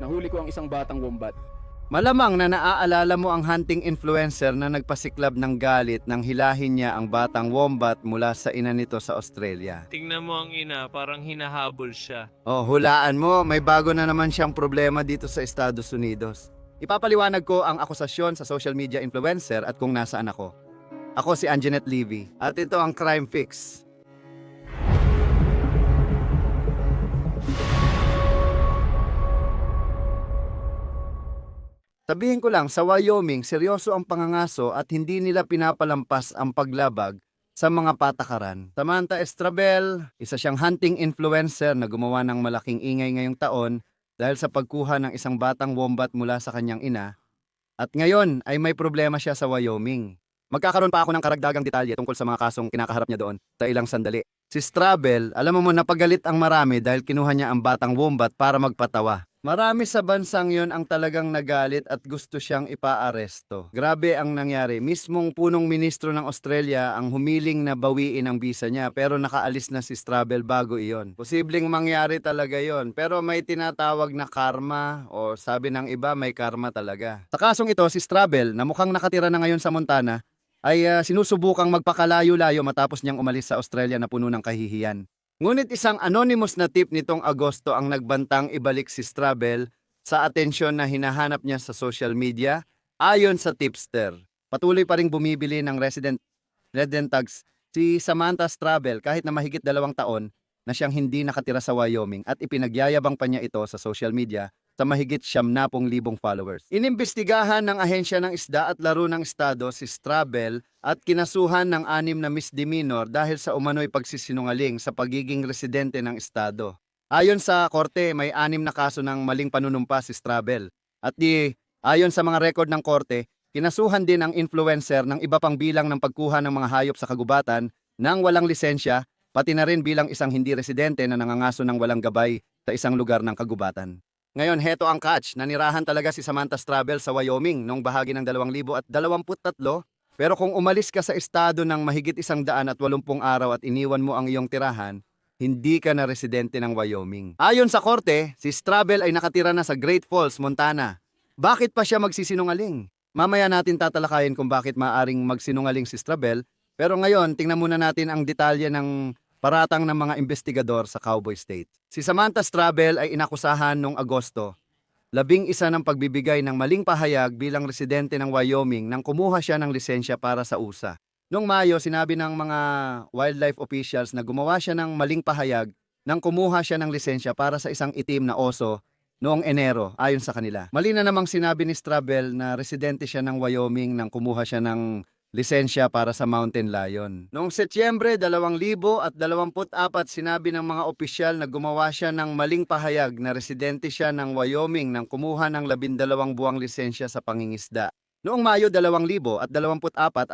nahuli ko ang isang batang wombat. Malamang na naaalala mo ang hunting influencer na nagpasiklab ng galit nang hilahin niya ang batang wombat mula sa ina nito sa Australia. Tingnan mo ang ina, parang hinahabol siya. Oh, hulaan mo, may bago na naman siyang problema dito sa Estados Unidos. Ipapaliwanag ko ang akusasyon sa social media influencer at kung nasaan ako. Ako si Anjanette Levy at ito ang Crime Fix. Sabihin ko lang, sa Wyoming, seryoso ang pangangaso at hindi nila pinapalampas ang paglabag sa mga patakaran. Samantha Estrabel, isa siyang hunting influencer na gumawa ng malaking ingay ngayong taon dahil sa pagkuha ng isang batang wombat mula sa kanyang ina. At ngayon ay may problema siya sa Wyoming. Magkakaroon pa ako ng karagdagang detalye tungkol sa mga kasong kinakaharap niya doon sa ilang sandali. Si Strabel, alam mo mo napagalit ang marami dahil kinuha niya ang batang wombat para magpatawa. Marami sa bansang yon ang talagang nagalit at gusto siyang ipaaresto. Grabe ang nangyari. Mismong punong ministro ng Australia ang humiling na bawiin ang visa niya pero nakaalis na si Strabel bago iyon. Posibleng mangyari talaga yon pero may tinatawag na karma o sabi ng iba may karma talaga. Sa kasong ito, si Strabel na mukhang nakatira na ngayon sa Montana ay ah, sinusubukang magpakalayo-layo matapos niyang umalis sa Australia na puno ng kahihiyan. Ngunit isang anonymous na tip nitong Agosto ang nagbantang ibalik si Strabel sa atensyon na hinahanap niya sa social media ayon sa tipster. Patuloy pa ring bumibili ng resident, resident tags si Samantha Strabel kahit na mahigit dalawang taon na siyang hindi nakatira sa Wyoming at ipinagyayabang pa niya ito sa social media sa mahigit siyam na pong libong followers. Inimbestigahan ng ahensya ng isda at laro ng estado si Strabel at kinasuhan ng anim na misdemeanor dahil sa umano'y pagsisinungaling sa pagiging residente ng estado. Ayon sa korte, may anim na kaso ng maling panunumpa si Strabel. At di, ayon sa mga record ng korte, kinasuhan din ang influencer ng iba pang bilang ng pagkuha ng mga hayop sa kagubatan nang walang lisensya, pati na rin bilang isang hindi residente na nangangaso ng walang gabay sa isang lugar ng kagubatan. Ngayon, heto ang catch. Nanirahan talaga si Samantha's Travel sa Wyoming noong bahagi ng 2023. Pero kung umalis ka sa estado ng mahigit isang daan at walumpung araw at iniwan mo ang iyong tirahan, hindi ka na residente ng Wyoming. Ayon sa korte, si Strabel ay nakatira na sa Great Falls, Montana. Bakit pa siya magsisinungaling? Mamaya natin tatalakayin kung bakit maaring magsinungaling si Strabel, pero ngayon tingnan muna natin ang detalye ng paratang ng mga investigador sa Cowboy State. Si Samantha Strabel ay inakusahan noong Agosto, labing isa ng pagbibigay ng maling pahayag bilang residente ng Wyoming nang kumuha siya ng lisensya para sa USA. Noong Mayo, sinabi ng mga wildlife officials na gumawa siya ng maling pahayag nang kumuha siya ng lisensya para sa isang itim na oso noong Enero, ayon sa kanila. Mali na namang sinabi ni Strabel na residente siya ng Wyoming nang kumuha siya ng lisensya para sa mountain lion. Noong Setyembre 2024, sinabi ng mga opisyal na gumawa siya ng maling pahayag na residente siya ng Wyoming nang kumuha ng labindalawang buwang lisensya sa pangingisda. Noong Mayo 2024,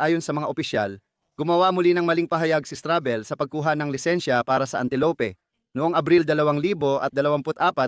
ayon sa mga opisyal, gumawa muli ng maling pahayag si Strabel sa pagkuha ng lisensya para sa antilope. Noong Abril 2024,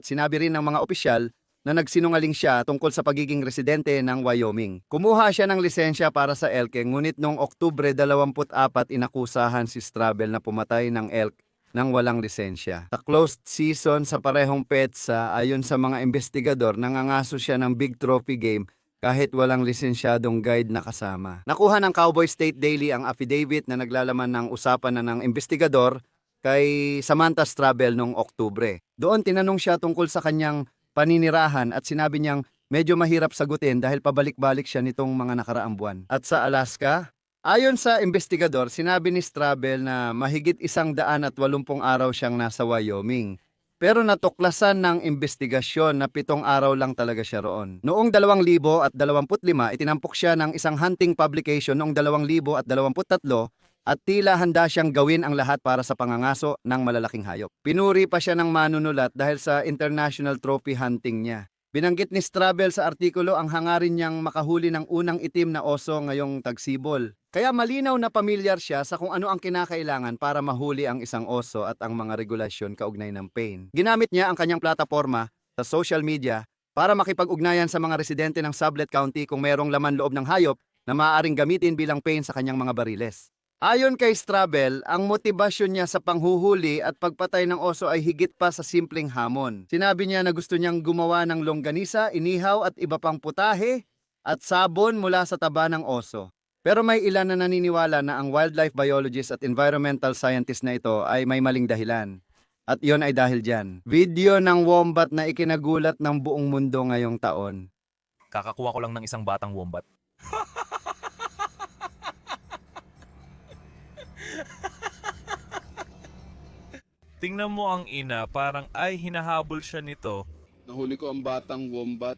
sinabi rin ng mga opisyal na nagsinungaling siya tungkol sa pagiging residente ng Wyoming. Kumuha siya ng lisensya para sa elk, ngunit noong Oktubre 24 inakusahan si Strabel na pumatay ng elk nang walang lisensya. Sa closed season sa parehong petsa, ayon sa mga investigador, nangangaso siya ng big trophy game kahit walang lisensyadong guide na kasama. Nakuha ng Cowboy State Daily ang affidavit na naglalaman ng usapan na ng investigador kay Samantha Strabel noong Oktubre. Doon tinanong siya tungkol sa kanyang paninirahan at sinabi niyang medyo mahirap sagutin dahil pabalik-balik siya nitong mga nakaraang buwan. At sa Alaska, ayon sa investigador, sinabi ni Strabel na mahigit isang daan at walumpung araw siyang nasa Wyoming. Pero natuklasan ng investigasyon na pitong araw lang talaga siya roon. Noong 2025, itinampok siya ng isang hunting publication noong 2023 at tila handa siyang gawin ang lahat para sa pangangaso ng malalaking hayop. Pinuri pa siya ng manunulat dahil sa international trophy hunting niya. Binanggit ni Strabel sa artikulo ang hangarin niyang makahuli ng unang itim na oso ngayong tagsibol. Kaya malinaw na pamilyar siya sa kung ano ang kinakailangan para mahuli ang isang oso at ang mga regulasyon kaugnay ng pain. Ginamit niya ang kanyang plataforma sa social media para makipag-ugnayan sa mga residente ng Sublette County kung mayroong laman loob ng hayop na maaaring gamitin bilang pain sa kanyang mga bariles. Ayon kay Strabel, ang motibasyon niya sa panghuhuli at pagpatay ng oso ay higit pa sa simpleng hamon. Sinabi niya na gusto niyang gumawa ng longganisa, inihaw at iba pang putahe at sabon mula sa taba ng oso. Pero may ilan na naniniwala na ang wildlife biologist at environmental scientist na ito ay may maling dahilan. At yon ay dahil dyan. Video ng wombat na ikinagulat ng buong mundo ngayong taon. Kakakuha ko lang ng isang batang wombat. Tingnan mo ang ina, parang ay hinahabol siya nito. Nahuli ko ang batang wombat.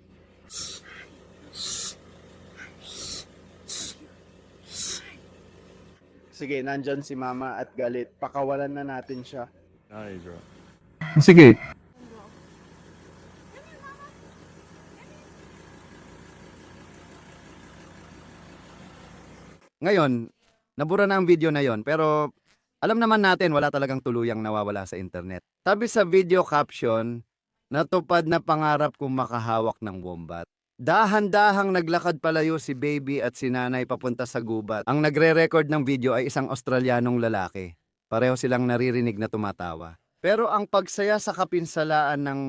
Sige, nandyan si mama at galit. Pakawalan na natin siya. Sige. Ngayon, nabura na ang video na yon pero alam naman natin wala talagang tuluyang nawawala sa internet. Sabi sa video caption, natupad na pangarap kong makahawak ng wombat. Dahan-dahang naglakad palayo si baby at si nanay papunta sa gubat. Ang nagre-record ng video ay isang Australianong lalaki. Pareho silang naririnig na tumatawa. Pero ang pagsaya sa kapinsalaan ng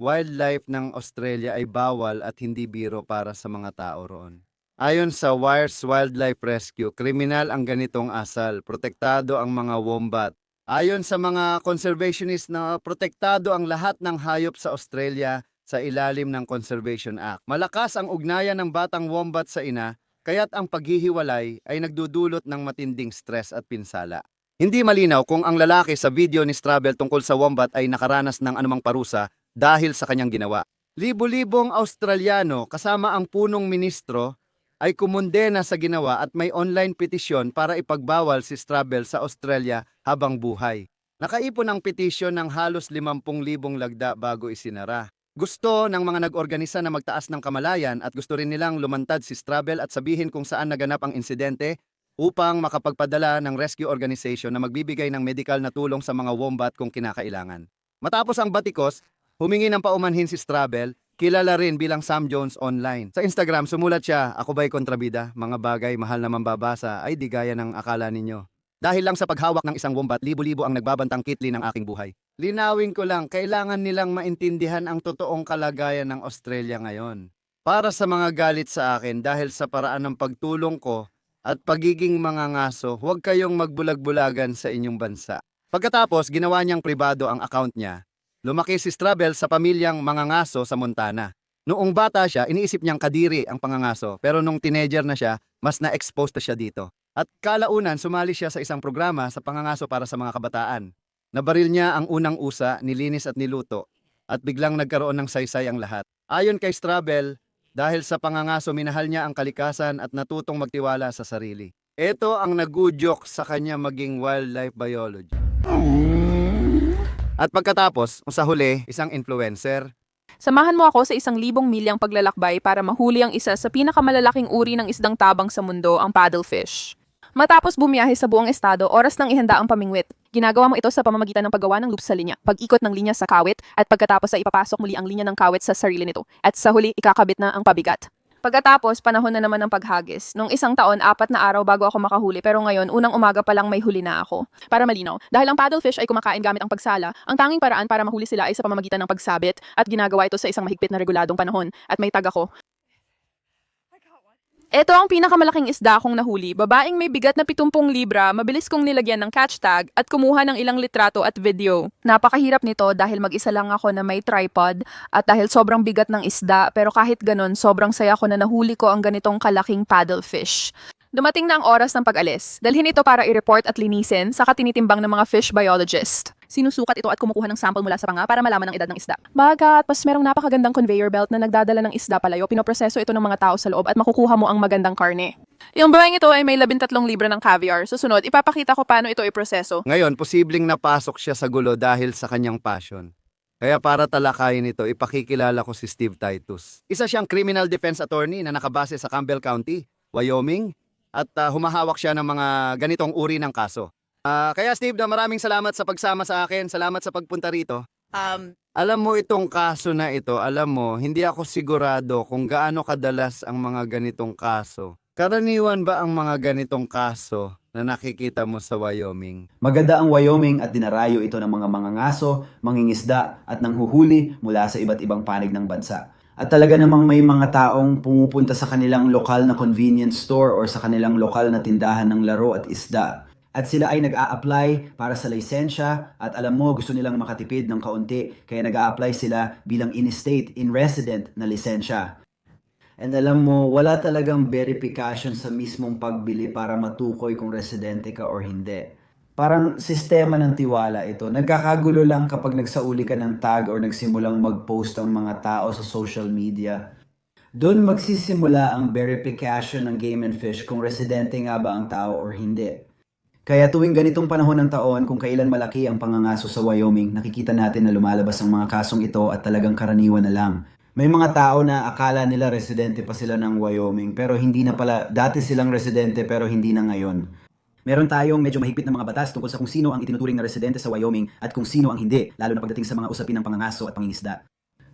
wildlife ng Australia ay bawal at hindi biro para sa mga tao roon. Ayon sa Wires Wildlife Rescue, kriminal ang ganitong asal. Protektado ang mga wombat. Ayon sa mga conservationist na protektado ang lahat ng hayop sa Australia sa ilalim ng Conservation Act. Malakas ang ugnayan ng batang wombat sa ina, kaya't ang paghihiwalay ay nagdudulot ng matinding stress at pinsala. Hindi malinaw kung ang lalaki sa video ni Strabel tungkol sa wombat ay nakaranas ng anumang parusa dahil sa kanyang ginawa. Libo-libong Australiano kasama ang punong ministro ay kumundena sa ginawa at may online petisyon para ipagbawal si Strabel sa Australia habang buhay. Nakaipon ang petisyon ng halos 50,000 lagda bago isinara. Gusto ng mga nag-organisa na magtaas ng kamalayan at gusto rin nilang lumantad si Strabel at sabihin kung saan naganap ang insidente upang makapagpadala ng rescue organization na magbibigay ng medical na tulong sa mga wombat kung kinakailangan. Matapos ang batikos, humingi ng paumanhin si Strabel Kilala rin bilang Sam Jones online. Sa Instagram, sumulat siya, ako ba'y kontrabida? Mga bagay mahal na mambabasa ay di gaya ng akala ninyo. Dahil lang sa paghawak ng isang wombat, libo-libo ang nagbabantang kitli ng aking buhay. Linawin ko lang, kailangan nilang maintindihan ang totoong kalagayan ng Australia ngayon. Para sa mga galit sa akin dahil sa paraan ng pagtulong ko at pagiging mga ngaso, huwag kayong magbulag-bulagan sa inyong bansa. Pagkatapos, ginawa niyang pribado ang account niya Lumaki si Strabel sa pamilyang mangangaso sa Montana. Noong bata siya, iniisip niyang kadiri ang pangangaso, pero nung teenager na siya, mas na-expose na siya dito. At kalaunan, sumali siya sa isang programa sa pangangaso para sa mga kabataan. Nabaril niya ang unang usa, nilinis at niluto, at biglang nagkaroon ng saysay ang lahat. Ayon kay Strabel, dahil sa pangangaso minahal niya ang kalikasan at natutong magtiwala sa sarili. Ito ang nagudyok sa kanya maging wildlife biology. At pagkatapos, sa huli, isang influencer. Samahan mo ako sa isang libong milyang paglalakbay para mahuli ang isa sa pinakamalalaking uri ng isdang tabang sa mundo, ang paddlefish. Matapos bumiyahe sa buong estado, oras nang ihanda ang pamingwit. Ginagawa mo ito sa pamamagitan ng paggawa ng loop sa linya, pag-ikot ng linya sa kawit, at pagkatapos ay ipapasok muli ang linya ng kawit sa sarili nito. At sa huli, ikakabit na ang pabigat. Pagkatapos, panahon na naman ng paghagis. Nung isang taon, apat na araw bago ako makahuli, pero ngayon, unang umaga pa lang may huli na ako. Para malinaw, dahil ang paddlefish ay kumakain gamit ang pagsala, ang tanging paraan para mahuli sila ay sa pamamagitan ng pagsabit, at ginagawa ito sa isang mahigpit na reguladong panahon. At may tag ako. Ito ang pinakamalaking isda kong nahuli. Babaeng may bigat na 70 libra, mabilis kong nilagyan ng catch tag at kumuha ng ilang litrato at video. Napakahirap nito dahil mag-isa lang ako na may tripod at dahil sobrang bigat ng isda pero kahit ganon sobrang saya ko na nahuli ko ang ganitong kalaking paddlefish. Dumating na ang oras ng pag-alis. Dalhin ito para i-report at linisin sa katinitimbang ng mga fish biologist. Sinusukat ito at kumukuha ng sample mula sa panga para malaman ang edad ng isda. Bagat, pas merong napakagandang conveyor belt na nagdadala ng isda palayo, pinoproseso ito ng mga tao sa loob at makukuha mo ang magandang karne. Yung babaeng ito ay may 13 libra ng caviar. Susunod, ipapakita ko paano ito iproseso. Ngayon, posibleng napasok siya sa gulo dahil sa kanyang passion. Kaya para talakayin ito, ipakikilala ko si Steve Titus. Isa siyang criminal defense attorney na nakabase sa Campbell County, Wyoming, at ah, humahawak siya ng mga ganitong uri ng kaso. Ah, kaya Steve, na maraming salamat sa pagsama sa akin. Salamat sa pagpunta rito. Um, Alam mo itong kaso na ito, alam mo, hindi ako sigurado kung gaano kadalas ang mga ganitong kaso. Karaniwan ba ang mga ganitong kaso na nakikita mo sa Wyoming? Maganda ang Wyoming at dinarayo ito ng mga mangangaso, mangingisda at nanghuhuli mula sa iba't ibang panig ng bansa. At talaga namang may mga taong pumupunta sa kanilang lokal na convenience store or sa kanilang lokal na tindahan ng laro at isda. At sila ay nag-a-apply para sa lisensya at alam mo gusto nilang makatipid ng kaunti kaya nag-a-apply sila bilang in-state, in-resident na lisensya. And alam mo, wala talagang verification sa mismong pagbili para matukoy kung residente ka or hindi. Parang sistema ng tiwala ito. Nagkakagulo lang kapag nagsauli ka ng tag or nagsimulang mag-post ang mga tao sa social media. Doon magsisimula ang verification ng Game and Fish kung residente nga ba ang tao or hindi. Kaya tuwing ganitong panahon ng taon, kung kailan malaki ang pangangaso sa Wyoming, nakikita natin na lumalabas ang mga kasong ito at talagang karaniwan na lang. May mga tao na akala nila residente pa sila ng Wyoming pero hindi na pala, dati silang residente pero hindi na ngayon. Meron tayong medyo mahigpit na mga batas tungkol sa kung sino ang itinuturing na residente sa Wyoming at kung sino ang hindi, lalo na pagdating sa mga usapin ng pangangaso at pangingisda.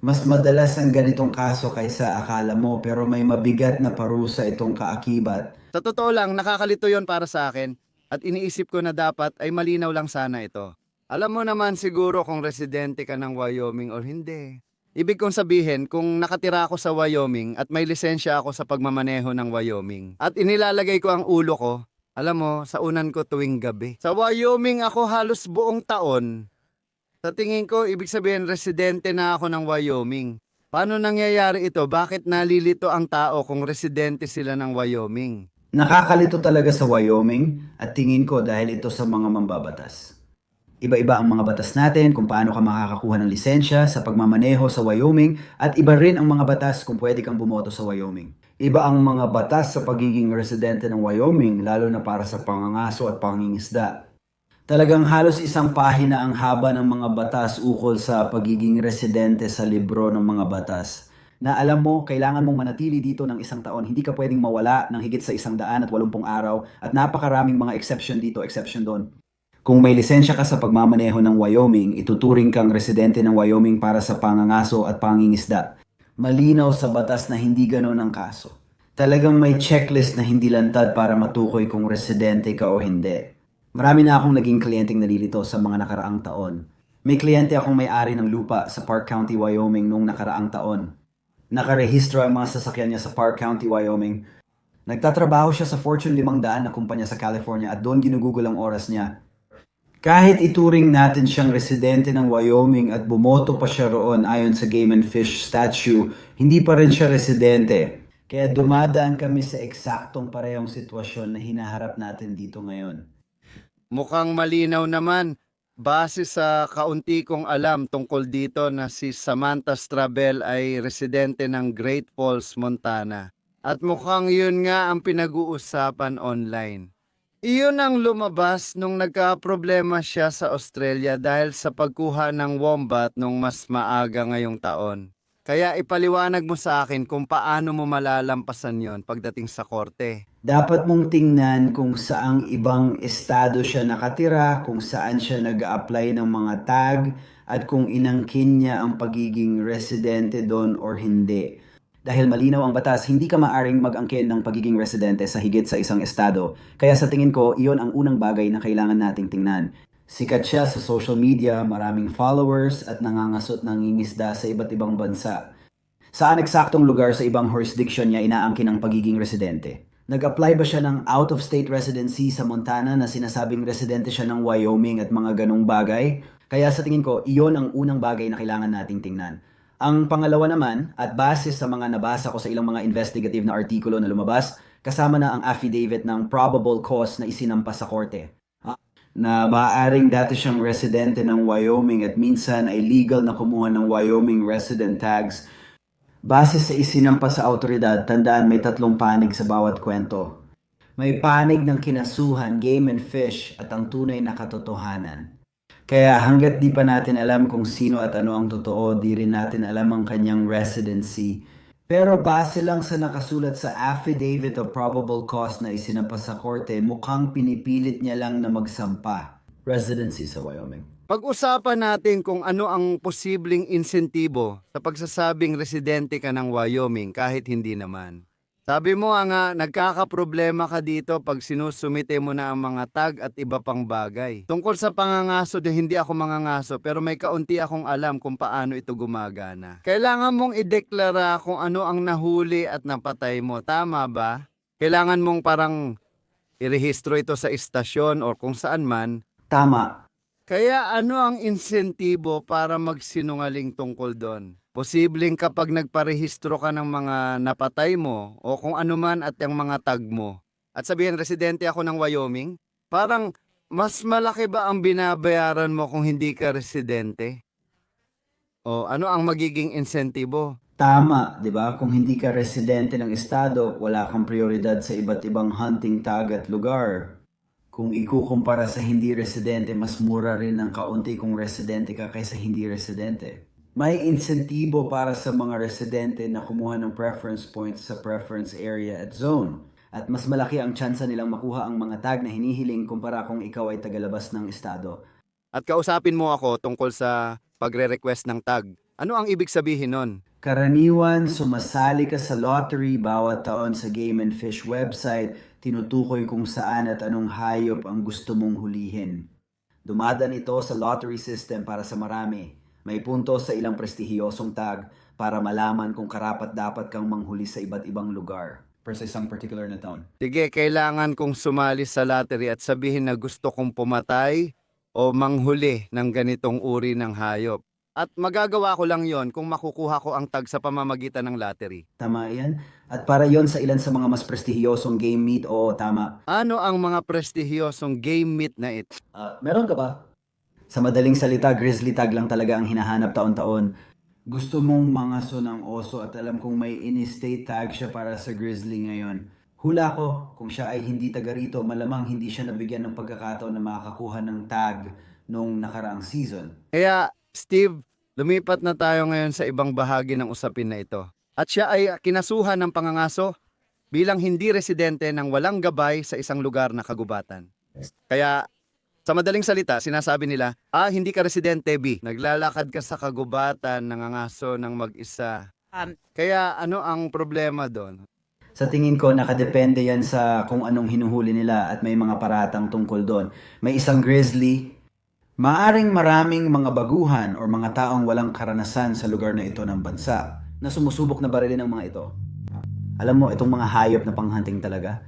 Mas madalas ang ganitong kaso kaysa akala mo pero may mabigat na parusa itong kaakibat. Sa totoo lang, nakakalito yon para sa akin at iniisip ko na dapat ay malinaw lang sana ito. Alam mo naman siguro kung residente ka ng Wyoming or hindi. Ibig kong sabihin, kung nakatira ako sa Wyoming at may lisensya ako sa pagmamaneho ng Wyoming at inilalagay ko ang ulo ko, alam mo, sa unan ko tuwing gabi. Sa Wyoming ako halos buong taon. Sa tingin ko, ibig sabihin residente na ako ng Wyoming. Paano nangyayari ito? Bakit nalilito ang tao kung residente sila ng Wyoming? Nakakalito talaga sa Wyoming at tingin ko dahil ito sa mga mambabatas. Iba-iba ang mga batas natin kung paano ka makakakuha ng lisensya sa pagmamaneho sa Wyoming at iba rin ang mga batas kung pwede kang bumoto sa Wyoming. Iba ang mga batas sa pagiging residente ng Wyoming lalo na para sa pangangaso at pangingisda. Talagang halos isang pahina ang haba ng mga batas ukol sa pagiging residente sa libro ng mga batas. Na alam mo, kailangan mong manatili dito ng isang taon. Hindi ka pwedeng mawala ng higit sa isang daan at walumpung araw at napakaraming mga exception dito, exception doon. Kung may lisensya ka sa pagmamaneho ng Wyoming, ituturing kang residente ng Wyoming para sa pangangaso at pangingisda. Malinaw sa batas na hindi ganon ang kaso. Talagang may checklist na hindi lantad para matukoy kung residente ka o hindi. Marami na akong naging kliyenteng nalilito sa mga nakaraang taon. May kliyente akong may-ari ng lupa sa Park County, Wyoming noong nakaraang taon. Nakarehistro ang mga sasakyan niya sa Park County, Wyoming. Nagtatrabaho siya sa Fortune 500 na kumpanya sa California at doon ginugugol ang oras niya. Kahit ituring natin siyang residente ng Wyoming at bumoto pa siya roon ayon sa Game and Fish statue, hindi pa rin siya residente. Kaya dumadaan kami sa eksaktong parehong sitwasyon na hinaharap natin dito ngayon. Mukhang malinaw naman. Base sa kaunti kong alam tungkol dito na si Samantha Strabel ay residente ng Great Falls, Montana. At mukhang yun nga ang pinag-uusapan online. Iyon ang lumabas nung nagka-problema siya sa Australia dahil sa pagkuha ng wombat nung mas maaga ngayong taon. Kaya ipaliwanag mo sa akin kung paano mo malalampasan yon pagdating sa korte. Dapat mong tingnan kung saang ibang estado siya nakatira, kung saan siya nag-apply ng mga tag, at kung inangkin niya ang pagiging residente doon or hindi. Dahil malinaw ang batas, hindi ka maaring mag-angkin ng pagiging residente sa higit sa isang estado. Kaya sa tingin ko, iyon ang unang bagay na kailangan nating tingnan. Sikat siya sa social media, maraming followers at nangangasot ng ngingisda sa iba't ibang bansa. Saan eksaktong lugar sa ibang jurisdiction niya inaangkin ang pagiging residente? Nag-apply ba siya ng out-of-state residency sa Montana na sinasabing residente siya ng Wyoming at mga ganong bagay? Kaya sa tingin ko, iyon ang unang bagay na kailangan nating tingnan. Ang pangalawa naman, at base sa mga nabasa ko sa ilang mga investigative na artikulo na lumabas, kasama na ang affidavit ng probable cause na isinampas sa korte. Ha? Na maaaring dati siyang residente ng Wyoming at minsan ay legal na kumuha ng Wyoming resident tags. Base sa isinampas sa autoridad, tandaan may tatlong panig sa bawat kwento. May panig ng kinasuhan, game and fish, at ang tunay na katotohanan. Kaya hanggat di pa natin alam kung sino at ano ang totoo, di rin natin alam ang kanyang residency. Pero base lang sa nakasulat sa affidavit of probable cause na isinampas sa korte, mukhang pinipilit niya lang na magsampa. Residency sa Wyoming. Pag-usapan natin kung ano ang posibleng insentibo sa pagsasabing residente ka ng Wyoming kahit hindi naman. Sabi mo nga nagkakaproblema ka dito pag sinusumite mo na ang mga tag at iba pang bagay. Tungkol sa pangangaso, di hindi ako mangangaso pero may kaunti akong alam kung paano ito gumagana. Kailangan mong ideklara kung ano ang nahuli at napatay mo. Tama ba? Kailangan mong parang irehistro ito sa istasyon or kung saan man. Tama. Kaya ano ang insentibo para magsinungaling tungkol doon? Posibleng kapag nagparehistro ka ng mga napatay mo o kung ano man at yung mga tag mo. At sabihin, residente ako ng Wyoming, parang mas malaki ba ang binabayaran mo kung hindi ka residente? O ano ang magiging insentibo? Tama, 'di ba? Kung hindi ka residente ng estado, wala kang prioridad sa iba't ibang hunting tag at lugar. Kung ikukumpara sa hindi residente, mas mura rin ang kaunti kung residente ka kaysa hindi residente. May insentibo para sa mga residente na kumuha ng preference points sa preference area at zone. At mas malaki ang tsansa nilang makuha ang mga tag na hinihiling kumpara kung ikaw ay tagalabas ng estado. At kausapin mo ako tungkol sa pagre-request ng tag. Ano ang ibig sabihin nun? Karaniwan, sumasali ka sa lottery bawat taon sa Game and Fish website, tinutukoy kung saan at anong hayop ang gusto mong hulihin. Dumadaan ito sa lottery system para sa marami. May punto sa ilang prestihiyosong tag para malaman kung karapat dapat kang manghuli sa iba't ibang lugar. Per sa isang particular na taon. Sige, kailangan kong sumali sa lottery at sabihin na gusto kong pumatay o manghuli ng ganitong uri ng hayop. At magagawa ko lang yon kung makukuha ko ang tag sa pamamagitan ng lottery. Tama yan? At para yon sa ilan sa mga mas prestihiyosong game meet, oo, tama. Ano ang mga prestihiyosong game meat na ito? Ah, meron ka ba? Sa madaling salita, grizzly tag lang talaga ang hinahanap taon-taon. Gusto mong mangaso ng oso at alam kong may in-state tag siya para sa grizzly ngayon. Hula ko, kung siya ay hindi taga rito, malamang hindi siya nabigyan ng pagkakataon na makakakuha ng tag nung nakaraang season. Kaya, Steve, lumipat na tayo ngayon sa ibang bahagi ng usapin na ito. At siya ay kinasuhan ng pangangaso bilang hindi residente ng walang gabay sa isang lugar na kagubatan. Kaya, sa madaling salita, sinasabi nila, ah, hindi ka residente, B. Naglalakad ka sa kagubatan, nangangaso ng mag-isa. Um, Kaya ano ang problema doon? Sa tingin ko, nakadepende yan sa kung anong hinuhuli nila at may mga paratang tungkol doon. May isang grizzly, maaring maraming mga baguhan o mga taong walang karanasan sa lugar na ito ng bansa na sumusubok na barilin ng mga ito. Alam mo, itong mga hayop na panghunting talaga,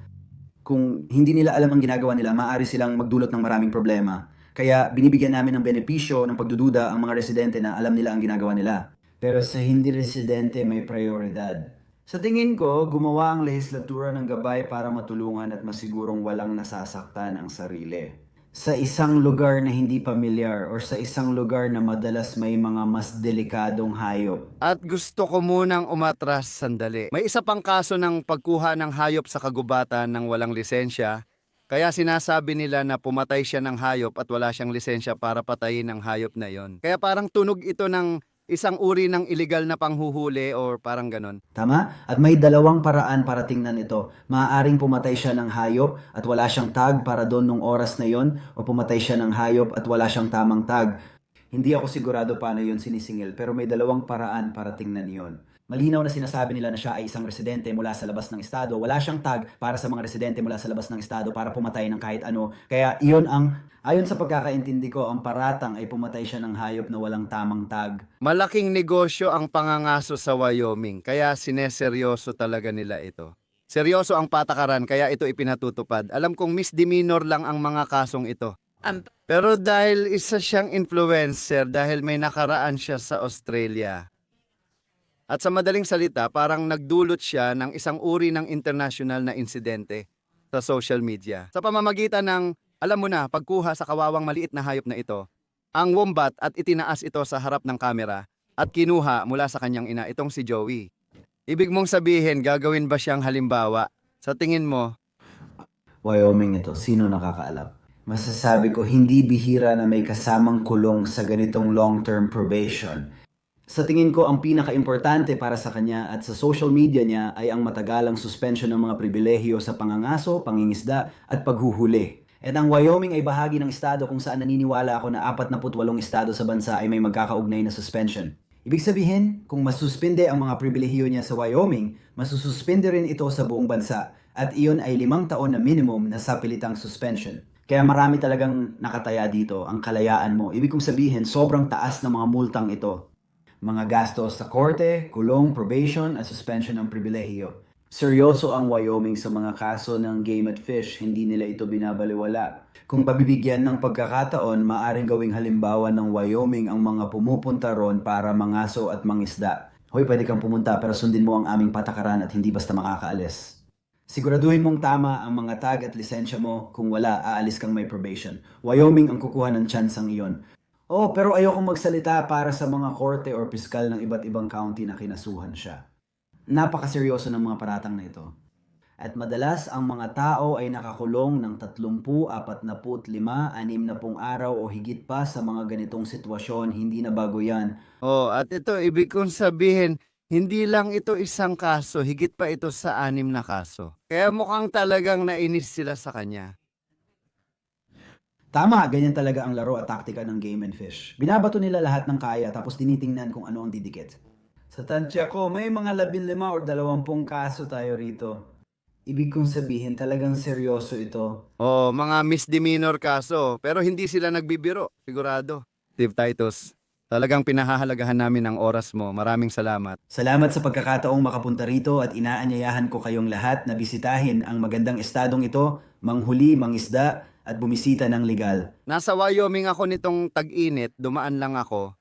kung hindi nila alam ang ginagawa nila, maaari silang magdulot ng maraming problema. Kaya binibigyan namin ng benepisyo ng pagdududa ang mga residente na alam nila ang ginagawa nila. Pero sa hindi residente may prioridad. Sa tingin ko, gumawa ang lehislatura ng gabay para matulungan at masigurong walang nasasaktan ang sarili. Sa isang lugar na hindi pamilyar or sa isang lugar na madalas may mga mas delikadong hayop. At gusto ko munang umatras sandali. May isa pang kaso ng pagkuha ng hayop sa kagubatan ng walang lisensya. Kaya sinasabi nila na pumatay siya ng hayop at wala siyang lisensya para patayin ang hayop na yon. Kaya parang tunog ito ng isang uri ng illegal na panghuhuli or parang ganon. Tama? At may dalawang paraan para tingnan ito. Maaaring pumatay siya ng hayop at wala siyang tag para doon nung oras na yon o pumatay siya ng hayop at wala siyang tamang tag. Hindi ako sigurado paano yon sinisingil pero may dalawang paraan para tingnan yon. Malinaw na sinasabi nila na siya ay isang residente mula sa labas ng estado. Wala siyang tag para sa mga residente mula sa labas ng estado para pumatay ng kahit ano. Kaya iyon ang, ayon sa pagkakaintindi ko, ang paratang ay pumatay siya ng hayop na walang tamang tag. Malaking negosyo ang pangangaso sa Wyoming, kaya sineseryoso talaga nila ito. Seryoso ang patakaran, kaya ito ipinatutupad. Alam kong misdemeanor lang ang mga kasong ito. um, Pero dahil isa siyang influencer, dahil may nakaraan siya sa Australia. At sa madaling salita, parang nagdulot siya ng isang uri ng international na insidente sa social media. Sa pamamagitan ng, alam mo na, pagkuha sa kawawang maliit na hayop na ito, ang wombat at itinaas ito sa harap ng kamera at kinuha mula sa kanyang ina itong si Joey. Ibig mong sabihin, gagawin ba siyang halimbawa? Sa tingin mo, Wyoming ito, sino nakakaalam? Masasabi ko, hindi bihira na may kasamang kulong sa ganitong long-term probation. Sa tingin ko, ang pinaka-importante para sa kanya at sa social media niya ay ang matagalang suspension ng mga pribilehiyo sa pangangaso, pangingisda at paghuhuli. At ang Wyoming ay bahagi ng estado kung saan naniniwala ako na 48 estado sa bansa ay may magkakaugnay na suspension. Ibig sabihin, kung masuspinde ang mga pribilehiyo niya sa Wyoming, masususpinde rin ito sa buong bansa at iyon ay limang taon na minimum na sapilitang suspension. Kaya marami talagang nakataya dito ang kalayaan mo. Ibig kong sabihin, sobrang taas ng mga multang ito. Mga gastos sa korte, kulong, probation at suspension ng pribilehiyo. Seryoso ang Wyoming sa mga kaso ng game at fish, hindi nila ito binabaliwala. Kung pabibigyan ng pagkakataon, maaring gawing halimbawa ng Wyoming ang mga pumupunta ron para mangaso at mangisda. Hoy, pwede kang pumunta pero sundin mo ang aming patakaran at hindi basta makakaalis. Siguraduhin mong tama ang mga tag at lisensya mo. Kung wala, aalis kang may probation. Wyoming ang kukuha ng tsansang iyon. Oh, pero ayokong magsalita para sa mga korte or piskal ng iba't ibang county na kinasuhan siya. Napakaseryoso ng mga paratang na ito. At madalas ang mga tao ay nakakulong ng 30, 45, 60 araw o higit pa sa mga ganitong sitwasyon. Hindi na bago yan. Oh, at ito, ibig kong sabihin, hindi lang ito isang kaso, higit pa ito sa anim na kaso. Kaya mukhang talagang nainis sila sa kanya. Tama, ganyan talaga ang laro at taktika ng game and fish. Binabato nila lahat ng kaya tapos tinitingnan kung ano ang didikit. Sa tansya ko, may mga labing lima o dalawampung kaso tayo rito. Ibig kong sabihin, talagang seryoso ito. Oh, mga misdemeanor kaso, pero hindi sila nagbibiro, sigurado. Steve Titus, talagang pinahahalagahan namin ang oras mo. Maraming salamat. Salamat sa pagkakataong makapunta rito at inaanyayahan ko kayong lahat na bisitahin ang magandang estadong ito, manghuli, mangisda, at bumisita ng legal. Nasa Wyoming ako nitong tag-init, dumaan lang ako.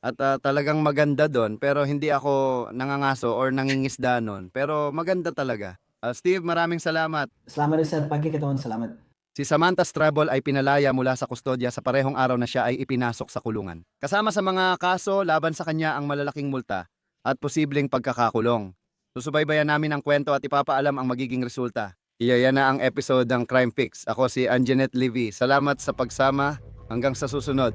At ah, talagang maganda doon, pero hindi ako nangangaso or nangingisda noon. Pero maganda talaga. Ah, Steve, maraming salamat. Salamat rin sa pagkikataon, salamat. Si Samantha Strable ay pinalaya mula sa kustodya sa parehong araw na siya ay ipinasok sa kulungan. Kasama sa mga kaso, laban sa kanya ang malalaking multa at posibleng pagkakakulong. Susubaybayan namin ang kwento at ipapaalam ang magiging resulta. Iyayan na ang episode ng Crime Fix. Ako si Anjanette Levy. Salamat sa pagsama. Hanggang sa susunod.